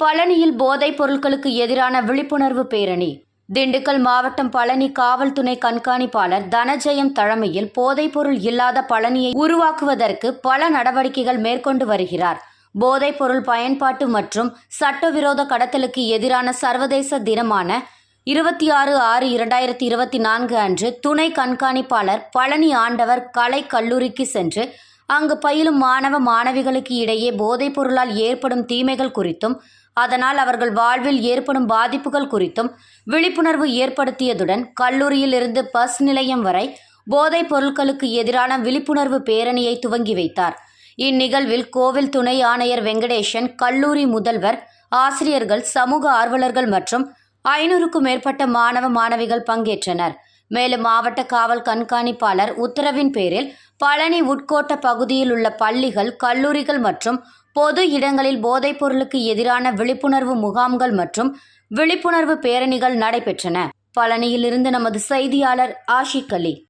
பழனியில் போதைப் பொருட்களுக்கு எதிரான விழிப்புணர்வு பேரணி. திண்டுக்கல் மாவட்டம் பழனி காவல் துணை கண்காணிப்பாளர் தனஜெயம் தலைமையில் போதைப்பொருள் இல்லாத பழனியை உருவாக்குவதற்கு பல நடவடிக்கைகள் மேற்கொண்டு வருகிறார். போதைப் பொருள் பயன்பாட்டு மற்றும் சட்டவிரோத கடத்தலுக்கு எதிரான சர்வதேச தினமான இருபத்தி ஆறு ஆறு இரண்டாயிரத்தி இருபத்தி நான்கு அன்று துணை கண்காணிப்பாளர் பழனி ஆண்டவர் கலை கல்லூரிக்கு சென்று அங்கு பயிலும் மாணவ மாணவிகளுக்கு இடையே போதைப் பொருளால் ஏற்படும் தீமைகள் குறித்தும் அதனால் அவர்கள் வாழ்வில் ஏற்படும் பாதிப்புகள் குறித்தும் விழிப்புணர்வு ஏற்படுத்தியதுடன் கல்லூரியில் இருந்து பஸ் நிலையம் வரை போதைப் பொருட்களுக்கு எதிரான விழிப்புணர்வு பேரணியை துவங்கி வைத்தார். இந்நிகழ்வில் கோவில் துணை ஆணையர் வெங்கடேசன் கல்லூரி முதல்வர் ஆசிரியர்கள் சமூக ஆர்வலர்கள் மற்றும் ஐநூறுக்கும் மேற்பட்ட மாணவ மாணவிகள் பங்கேற்றனர். மேலும் மாவட்ட காவல் கண்காணிப்பாளர் உத்தரவின் பேரில் பழனி உட்கோட்ட பகுதியில் உள்ள பள்ளிகள் கல்லூரிகள் மற்றும் பொது இடங்களில் போதைப் பொருளுக்கு எதிரான விழிப்புணர்வு முகாம்கள் மற்றும் விழிப்புணர்வு பேரணிகள் நடைபெற்றன. பழனியிலிருந்து நமது செய்தியாளர் ஆஷிக் அலி.